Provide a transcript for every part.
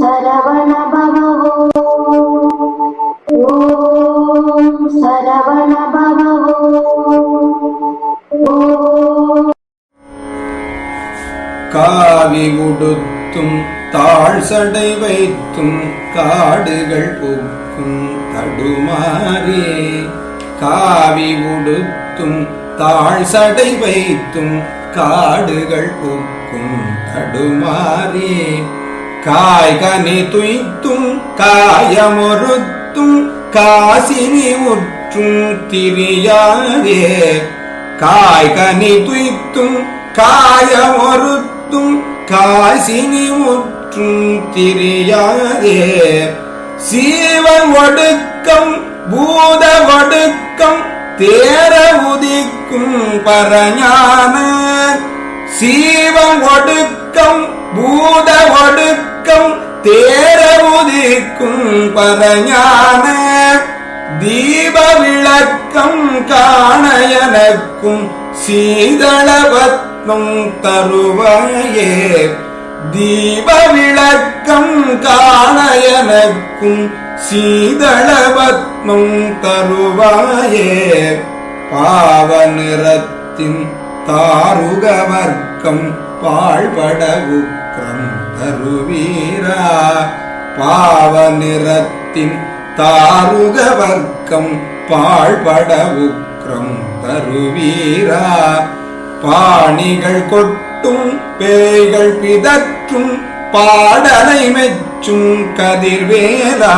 சரவண பவோ ஓம் சரவண பவோ காவி உடுத்தும் தாழ் சடை வைத்தும் காடுகள் புக்கும் தடுமாறே. காவி உடுத்தும் தாழ் சடை வைத்தும் காடுகள் புக்கும் தடுமாறே. காய்கனி துய்த்தும் காயமொருத்தும் காசினி உற்றும் திரியாதே. காய்கனி துய்த்தும் காயமொருத்தும் காசினி உற்றும் திரியாதே. சீவ ஒடுக்கம் பூத ஒடுக்கம் தேர உதிக்கும் பரஞான. சீவ ஒடுக்கம் பூத ஒடுக்கம் தேர உதிக்கும் பரஞான. தீப விளக்கம் காண எனக்கும் சீதளபத்மம் தருவாயே. தீப விளக்கம் காண எனக்கும் சீதளபத்மம் தருவாயே. பாவ நிறத்தின் தாருக வர்க்கம் பாழ்பட உக்ரம் தருவீரா பாவ நிறத்தின் தாருக வர்க்கம் பாழ்பட உக்ரம் தருவீரா பாணிகள் கொட்டும் பேய்கள் பிதற்றும் பாடலை மெச்சும் கதிர்வேலா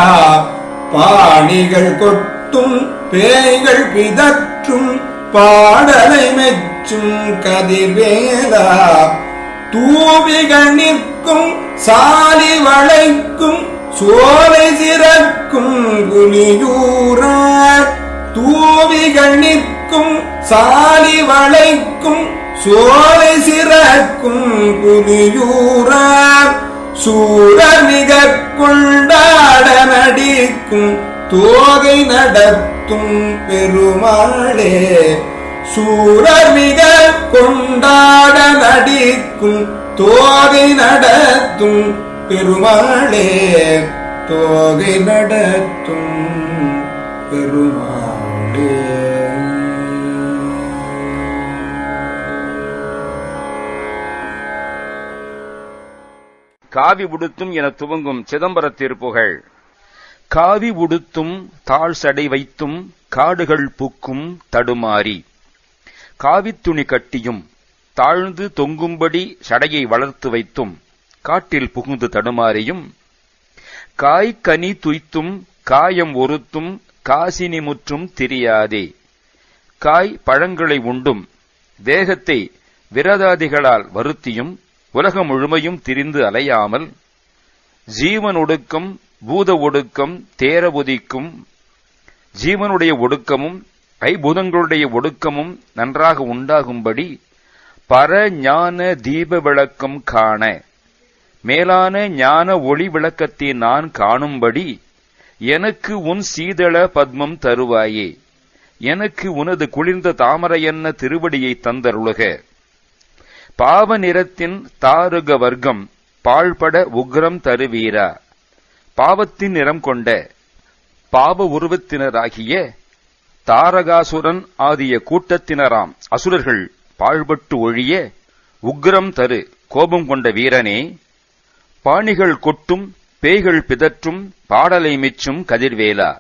பாணிகள் கொட்டும் பேய்கள் பிதற்றும் பாடலை மெச்சும் கதிர்வேலா தூவிகள் நிற்கும் சாலி வளைக்கும் சோலை சிறக்கும் குனியூரா தூவிகள் நிற்கும் சாலி வளைக்கும் சோலை சிறக்கும் புலியூரா சூர மிக நடிக்கும் தோகை நடத்தும் பெருமாளே. சூரர் மிக கொண்டாட நடிக்கும் தோகை நடத்தும் பெருமாளே தோகை நடத்தும் காவி உடுத்தும் என துவங்கும் சிதம்பரத்திற் புகழ் காவி உடுத்தும் தாழ் சடை வைத்தும் காடுகள் புக்கும் தடுமாறி. காவித்துணி கட்டியும் தாழ்ந்து தொங்கும்படி சடையை வளர்த்து வைத்தும் காட்டில் புகுந்து தடுமாறியும் காய் கனி துய்த்தும் காயம் ஒருத்தும் காசினி முற்றும் திரியாதே. காய் பழங்களை உண்டும் தேகத்தை விரதாதிகளால் வருத்தியும் உலகம் முழுமையும் திரிந்து அலையாமல் ஜீவன் ஒடுக்கம் பூத ஒடுக்கம் தேர ஒதிக்கும் ஜீவனுடைய ஒடுக்கமும் ஐபூதங்களுடைய ஒடுக்கமும் நன்றாக உண்டாகும்படி பரஞான தீப விளக்கம் காண. மேலான ஞான ஒளி விளக்கத்தை நான் காணும்படி எனக்கு உன் சீதள பத்மம் தருவாயே. எனக்கு உனது குளிர்ந்த தாமரையன்ன திருவடியை தந்தருளுக. பாவ நிறத்தின் தாருக வர்க்கம் பாழ்பட உக்ரம் தருவீரா. பாவத்தின் நிறம் கொண்ட பாவ உருவத்தினராகிய தாரகாசுரன் ஆகிய கூட்டத்தினராம் அசுரர்கள் பாழ்பட்டு ஒழிய உக்ரம் தரு கோபம் கொண்ட வீரனே. பாணிகள் கொட்டும் பேய்கள் பிதற்றும் பாடலை மிச்சும் கதிர்வேலா.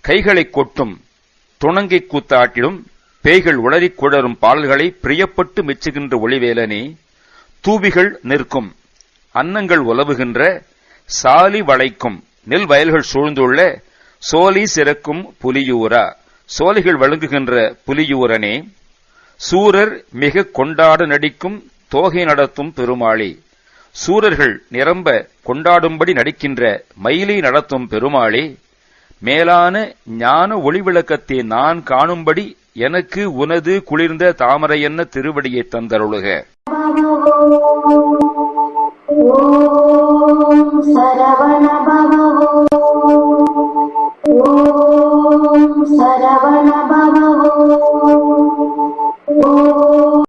கைகளைக் கொட்டும் துணங்கை கூத்தாட்டிலும் பேய்கள் உளறிக் குழரும் பாடல்களை பிரியப்பட்டு மெச்சுகின்ற ஒளிவேலனே. தூவிகள் நிற்கும் அன்னங்கள் உலவுகின்ற சாலி வளைக்கும் நெல் வயல்கள் சூழ்ந்துள்ள சோலி சிறக்கும் புலியூரா. சோலைகள் வழங்குகின்ற புலியூரனே. சூரர் மிக கொண்டாட நடிக்கும் தோகை நடத்தும் பெருமாளே. சூரர்கள் நிரம்ப கொண்டாடும்படி நடிக்கின்ற மயிலை நடத்தும் பெருமாளே. மேலான ஞான ஒளிவிளக்கத்தை நான் காணும்படி எனக்கு உனது குளிர்ந்த தாமரையன்ன திருவடியை தந்தருளுக. ஓம்